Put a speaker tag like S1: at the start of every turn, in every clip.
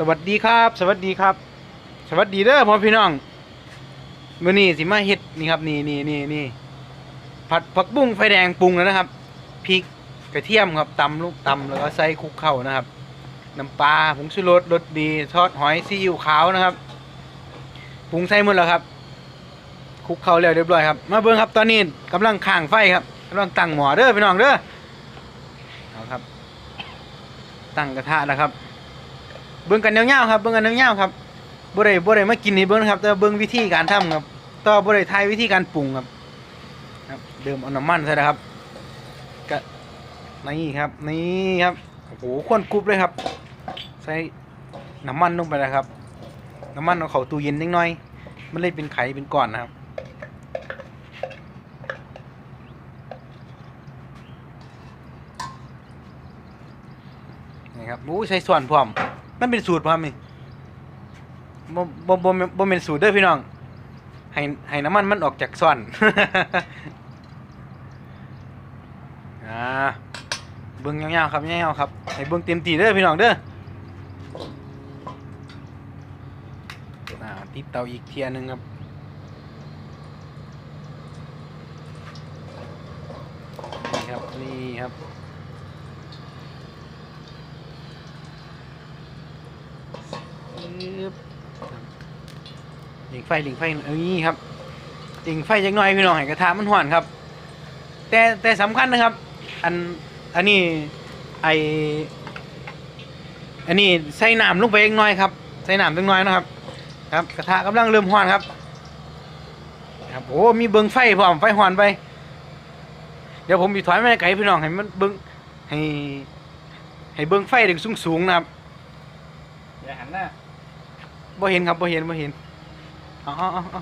S1: สวัสดีครับ สวัสดีครับ สวัสดีเด้อพ่อพี่น้องมื้อนี้สิมาเฮ็ดนี่ครับนี่นี่นี่นี่ผัดผักบุ้งไฟแดงปรุงแล้วนะครับพริกกระเทียมครับตำลูกตำแล้วก็ใส่คลุกเข้านะครับน้ำปลาผงชูรสรสดีทอดหอยซีอิ๊วขาวนะครับปรุงใส่หมดแล้วครับคลุกเข้าแล้วเรียบร้อยครับมาเบิ่งครับตอนนี้กำลังข้างไฟครับกำลังตั้งหม้อเด้อพี่น้องเด้อเอาครับ ตั้งกระทะแล้วครับ เบิ่งกันยาวๆครับเบิ่งกันยาวๆครับบ่ได้บ่ได้มากินให้เบิ่งนะครับ แต่เบิ่งวิธีการทำครับต่อบ่ได้ทายวิธีการปรุงครับครับเดิมเอาน้ำมันใส่นะครับก็นี่ครับนี่ครับโอ้โหควนกรุบเลยครับ ใส่น้ำมันลงไปนะครับ น้ำมันเอาเข้าตู้เย็นนิดหน่อย มันเลยเป็นไข่เป็นก้อนนะครับนี่ครับโอ้ใส่ส่วนพร้อม มันเป็นสูตรพร้อมนี่บ่บ่บ่บ่บ่เป็นสูตรเด้อพี่น้องให้ให้น้ำมันมันออกจากซ่อน อ่าเบิ่งยาวๆครับยาวๆครับให้เบิ่งเต็มที่เด้อพี่น้องเด้ออ่าติดเตาอีกเทียนึงครับนี่ครับนี่ครับ ปึ๊บ หลิงไฟหลิงไฟเอ้ยครับหลิงไฟจักหน่อยพี่น้องให้กระทะมันห่อนครับ แต่แต่สำคัญนะครับ อันอันนี้ไออันนี้ใส่น้ำลงไปเล็กน้อยครับใส่น้ำเล็กน้อยนะครับ ครับกระทะกำลังเริ่มห่อนครับครับโอ้มีเบิ้งไฟพร้อมไฟห่อนไป เดี๋ยวผมมีถอยมาให้ไกลพี่น้องให้มันเบิ้งให้ให้เบิ้งไฟถึงสูงๆนะครับ
S2: อย่าหันหน้า
S1: บ่เห็นครับบ่เห็นบ่เห็นอาเอาเอาเอา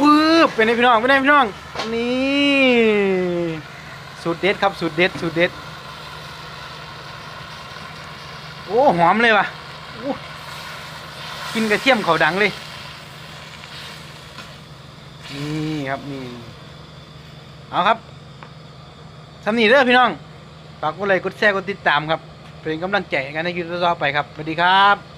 S1: วืบเป็นไงพี่น้องเป็นไงพี่น้อง นี่สูตรเด็ดครับสูตรเด็ดสูตรเด็ด โอ้หอมเลยว่ะกินกระเทียมเขาดังเลย นี่ครับนี่เอาครับสำนีเด้อพี่น้องฝากกดไลค์กดแชร์กดติดตามครับ เป็นกำลังใจกันในคลิปต่อไปครับสวัสดีครับ